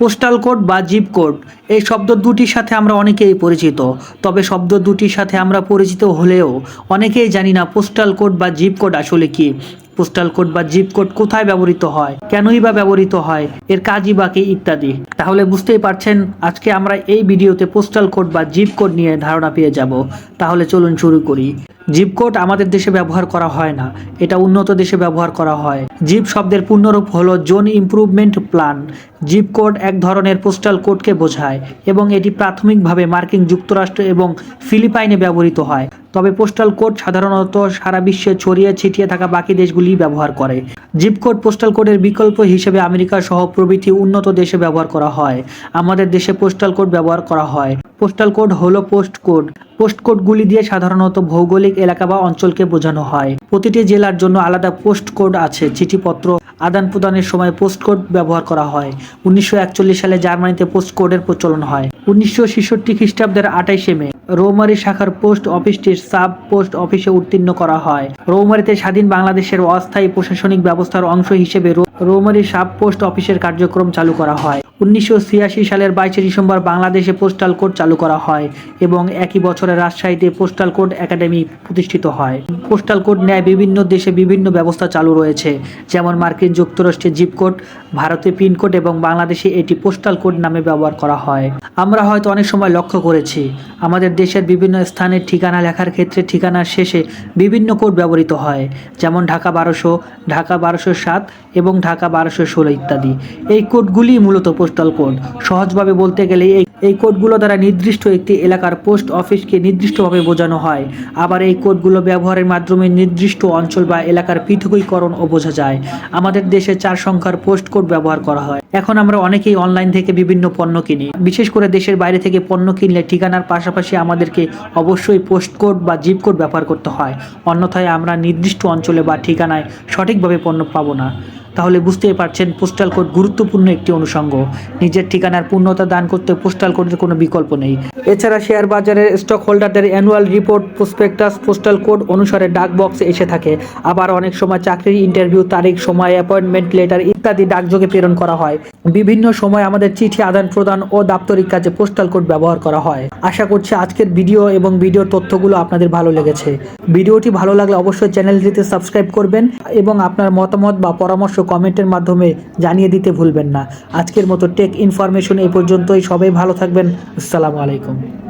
Postal code বা zip code এই শব্দ দুটির সাথে আমরা অনেকেই পরিচিত। তবে শব্দ দুটির সাথে আমরা পরিচিত হলেও অনেকেই জানি না পোস্টাল কোড বা জিপ কোড আসলে কি। পোস্টাল কোড বা জিপ কোড কোথায় ব্যবহৃত হয়, কেনই বা ব্যবহৃত হয়, এর কাজই বা কি ইত্যাদি। তাহলে বুঝতেই পারছেন, আজকে আমরা এই ভিডিওতে পোস্টাল কোড বা জিপ কোড নিয়ে ধারণা পেয়ে যাব। তাহলে চলুন শুরু করি। জিপ কোড আমাদের দেশে ব্যবহার করা হয় না, এটা উন্নত দেশে ব্যবহার করা হয়। জিপ শব্দের পূর্ণরূপ হলো zone improvement plan zip code এক ধরনের পোস্টাল কোডকে বোঝায়, এবং এটি প্রাথমিকভাবে মার্কিন যুক্তরাষ্ট্র এবং ফিলিপাইনে ব্যবহৃত হয়। তবে পোস্টাল কোড সাধারণত সারা বিশ্বে ছড়িয়ে ছিটিয়ে থাকা বাকি দেশগুলি ব্যবহার করে। জিপ কোড, পোস্টাল কোডের বিকল্প হিসেবে আমেরিকা সহ প্রভৃতি উন্নত দেশে ব্যবহার করা হয়। আমাদের দেশে পোস্টাল কোড ব্যবহার করা হয়। পোস্টাল কোড হলো পোস্ট কোড। পোস্ট কোডগুলি দিয়ে সাধারণত ভৌগোলিক এলাকা বা অঞ্চলকে বোঝানো হয়। প্রতিটি জেলার জন্য আলাদা পোস্ট কোড আছে। চিঠিপত্র আদান প্রদানের সময় পোস্ট কোড ব্যবহার করা হয়। উনিশশো একচল্লিশ সালে জার্মানিতে পোস্ট কোডের প্রচলন হয়। উনিশশো ছেষট্টি খ্রিস্টাব্দের আঠাইশে মে, রৌমারি শাখার পোস্ট অফিসটির সাব পোস্ট অফিসে উত্তীর্ণ করা হয়। রৌমারিতে স্বাধীন বাংলাদেশের অস্থায়ী প্রশাসনিক ব্যবস্থার অংশ হিসেবে রৌমারী সাব পোস্ট অফিসের কার্যক্রম চালু করা হয়। উনিশশো ছিয়াশি সালের বাইশে ডিসেম্বর বাংলাদেশে পোস্টাল কোড চালু করা হয় এবং একই বছরে রাজশাহীতে পোস্টাল কোড একাডেমি প্রতিষ্ঠিত হয়। পোস্টাল কোড ন্যায় বিভিন্ন দেশে বিভিন্ন ব্যবস্থা চালু রয়েছে, যেমন মার্কিন যুক্তরাষ্ট্রে জিপ কোড, ভারতে পিন কোড এবং বাংলাদেশে এটি পোস্টাল কোড নামে ব্যবহার করা হয়। আমরা হয়তো অনেক সময় লক্ষ্য করেছি, আমাদের দেশের বিভিন্ন স্থানের ঠিকানা লেখার ক্ষেত্রে ঠিকানার শেষে বিভিন্ন কোড ব্যবহৃত হয়, যেমন ঢাকা বারোশো ঢাকা বারোশো সাত এবং ঢাকা বারোশো ষোলো ইত্যাদি। এই কোডগুলি মূলত পোস্টাল কোড সহজভাবে বলতে গেলে এই এই কোডগুলো দ্বারা নির্দিষ্ট একটি এলাকার পোস্ট অফিসকে নির্দিষ্টভাবে বোঝানো হয়। আবার এই কোডগুলো ব্যবহারের মাধ্যমে নির্দিষ্ট অঞ্চল বা এলাকার পৃথকীকরণ ও বোঝা যায়। আমাদের দেশে চার সংখ্যার পোস্ট কোড ব্যবহার করা হয়। এখন আমরা অনেকেই অনলাইন থেকে বিভিন্ন পণ্য কিনি। বিশেষ করে দেশের বাইরে থেকে পণ্য কিনলে ঠিকানার পাশাপাশি আমাদেরকে অবশ্যই পোস্ট কোড বা জিপ কোড ব্যবহার করতে হয়। অন্যথায় আমরা নির্দিষ্ট অঞ্চলে বা ঠিকানায় সঠিকভাবে পণ্য পাবো না। তাহলে বুঝতেই পারছেন পোস্টাল কোড গুরুত্বপূর্ণ একটি অনুষঙ্গ। নিজের ঠিকানার পূর্ণতা দান করতে পোস্টাল কোডের কোনো বিকল্প নেই। এছাড়া শেয়ার বাজারের স্টক হোল্ডারদের annual report prospectus postal code অনুসারে ডাক বক্সে এসে থাকে। আবার অনেক সময় চাকরির ইন্টারভিউ তারিখ, সময় অ্যাপয়েন্টমেন্ট লেটার ইত্যাদি ডাকযোগে প্রেরণ করা হয়। বিভিন্ন সময় আমাদের চিঠি আদান প্রদান ও দাপ্তরিক কাজে পোস্টাল কোড ব্যবহার করা হয়। আশা করছি আজকের ভিডিও এবং ভিডিওর তথ্যগুলো আপনাদের ভালো লেগেছে। ভিডিওটি ভালো লাগলে অবশ্যই চ্যানেলটিতে সাবস্ক্রাইব করবেন এবং আপনার মতামত বা পরামর্শ কমেন্টের মাধ্যমে জানিয়ে দিতে ভুলবেন না। আজকের মতো টেক ইনফরমেশন এই পর্যন্তই। সবাই ভালো থাকবেন। আসসালামু আলাইকুম।